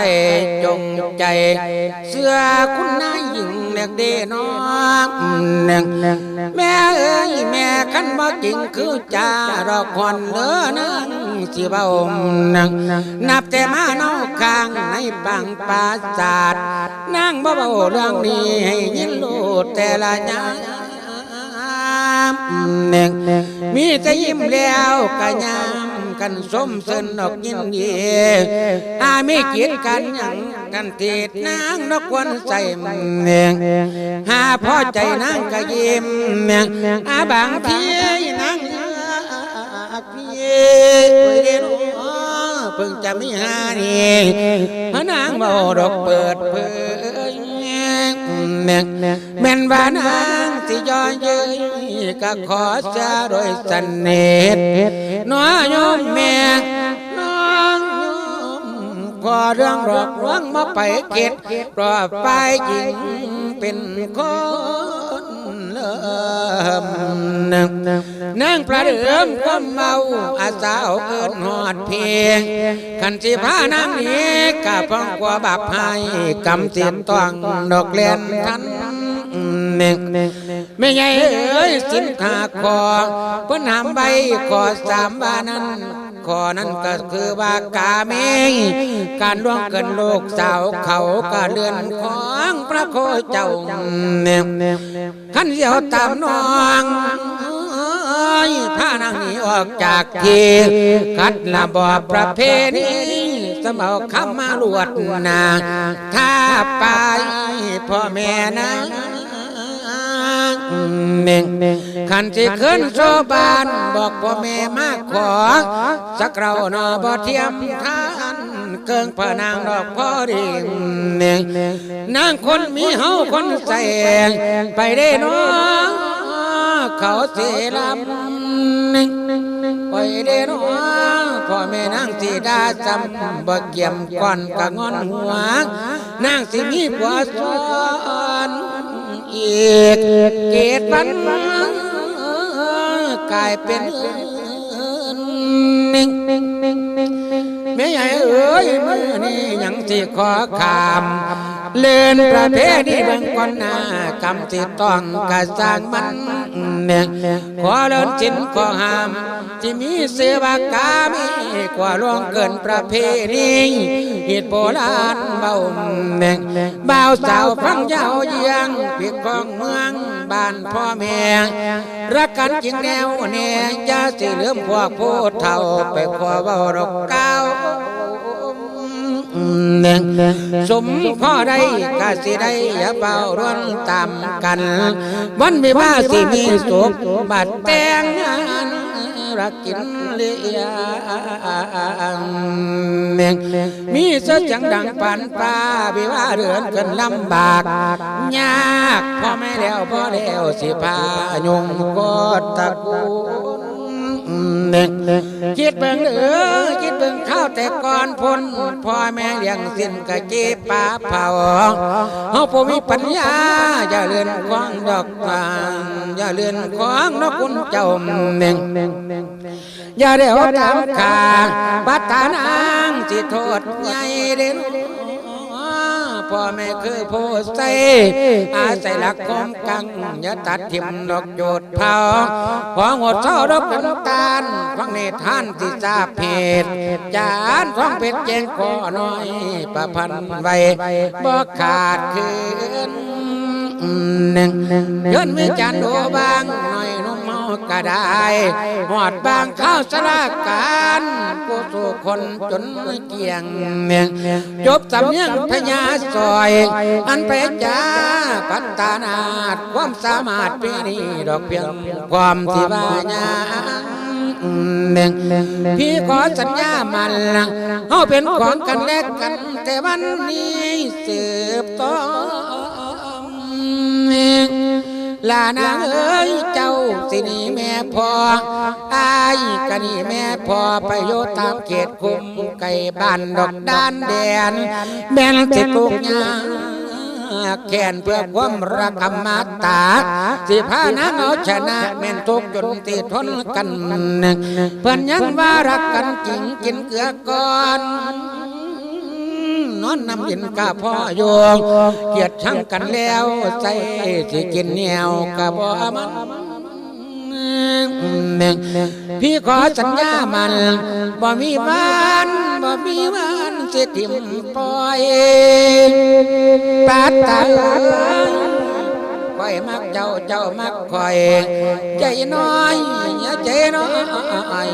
ส่จงใจ เสื้อคุณนายหญิงเล็กเดน้องแม่แม่เอ้ยแม่ขันบ่จริงคือจ่ารอควันเลือนังสิบานังนับแต่มาเนาข้างในปังปราศาสตร์นางบ่เบาเรื่องนี้ให้ยินรู้แต่ละยามแม่มีแต่ยิ้มแล้วกะยาม กันสมเสนดอกยินดีอาไม่กีดกันหยังกันติดนางนกควนใส่แม่หาพอใจนางก็ยิ้มแม่อาบางทีนางอยากพี่เรียนเพิ่งจะมีหานี่พระนางเบาดอกเปิดเผยแม่แม่นว่านางสิย่อเย้ยก็ขอจะโดยสนิทน้อยโยมแม่น้องโยมขอเรื่องหลอกลวงมาไปเก็ดเพราะฝ่ายหญิงเป็นคนเลิมนึ่งนางประเดิมความเมาอาสาวเกินหอดเพียงขันสิพานางนี้กะพ้องกว่าบับให้กำเสียนต้องดอกเลียนทัน หนึ่งไม่ใหญ่เอ้ยสินขาคอเพิ่นหามใบขอสามบานั้นขอนั้นก็คือว่ากาเมงการล่วงเกินโลกสาวเขาก็เดือนของพระโคเจ้าเนี่ยขันเสียวตามน้องพานางหนีออกจากทีคัดละบอบประเพณีสมเอาคำมาลวดนาถ้าไปพ่อแม่นะ เน่งขันสิขึ้นโซบานบอกพ่อแม่มาขอ สักเรานอบ่เทียมทานเกิงพนางดอกพ่อดิงเน่งนางคนมีเฮาคนใส่ไปได้น้องเขาเสียลำเน่งไปได้น้องพ่อแม่นางสีดาจำบ่เกี่ยมก่อนกะงอนหัวนางสิมีผัวซ้อน เอีกเกตวันกลายเป็นนิ่งแม่ใหญ่เอ้ยมือนี้ยังที่ขอขามเลื่อนประเพณีเบิ่งก่อนหน้ากำที่ต้องกระสร้างมัน ขอเลินจินขอหาม ที่มีเสือบากามีกว่าล่วงเกินประเพณีเหตุโบราณเบาแม่งบ่าวสาวฟังยาวเยียงเพียงของเมืองบ้านพ่อแม่รักกันจริงแนวแน่อย่าสิลืมพวกผู้เฒ่าไปขอเว้าดอกเก้าเน่ง สมพ่อได้กาสิได้อย่าเป่าร้วนตามกัน วันวิวาสิมีสุขบัดแต่งงานรักกินเลียงเน่งมีเสียจังดังปันปลาวิวาเดือนกันลำบากยากพ่อแม่แล้วพ่อแล้วสิพายุงกอดตะกู เน่งคิดเบิ่งเด้อคิดเบิ่งข้าวแต่ก่อนพ้นพ่อแม่เลี้ยงสิ้นกะเจ็บปาเผาเฮาบ่มีปัญญาอย่าเลื่อนควางดอกบานอย่าเลื่อนควางนกคุณเจ้าเน่งอย่าได้เอาตามขาปัตตานางสิโทษใหญ่เด่น พ่อแม่คือผู้ใส่อาศัยหลักของกังอย่าตัดทิมดอกโยดเผาขอหดเศร้าดอกน้ำตาลฟังในท่านที่ทราบเพศจานท้องเป็ดแจงก่อน้อยประพันไว้บ่ขาดคืนหนึ่งย้อนมีจานโดบางหน่อยนุ่มเมากระได้หอดบางข้าวสลากการ กูสู่คนจนเกียงเมียงจบสำเนียงพญาซอย อันไปจ้าพัฒนาดความสามารถปีนี้ดอกเพียงความที่บาญาหนึ่งพี่ขอสัญญามันเฮาเป็นของกันแลกกัน แต่วันนี้สืบต่อลานางเอ้ยเจ้าสิหนีแม่พ่ออาย กะนี่แม่พ่อไปโยตามเขตคุมไก่บ้านดอกด้านแดน แม่นสิปลูกยาแค้นเพื่อความรักอมตะสิพานางเอาชนะแม่นทุกจนติทนกันเพิ่นยังว่ารักกันจริงกินเกลือก่อนนอนนำดินกะพ่อโยงเกียดช่างกันแล้วใจที่กินเหนียวกะบ่มัน พี่ขอสัญญามันบ่มีวันบ่มีวันสิทิมปล่อยปาดตาคอยมักเจ้าเจ้ามักคอยใจน้อยใจน้อย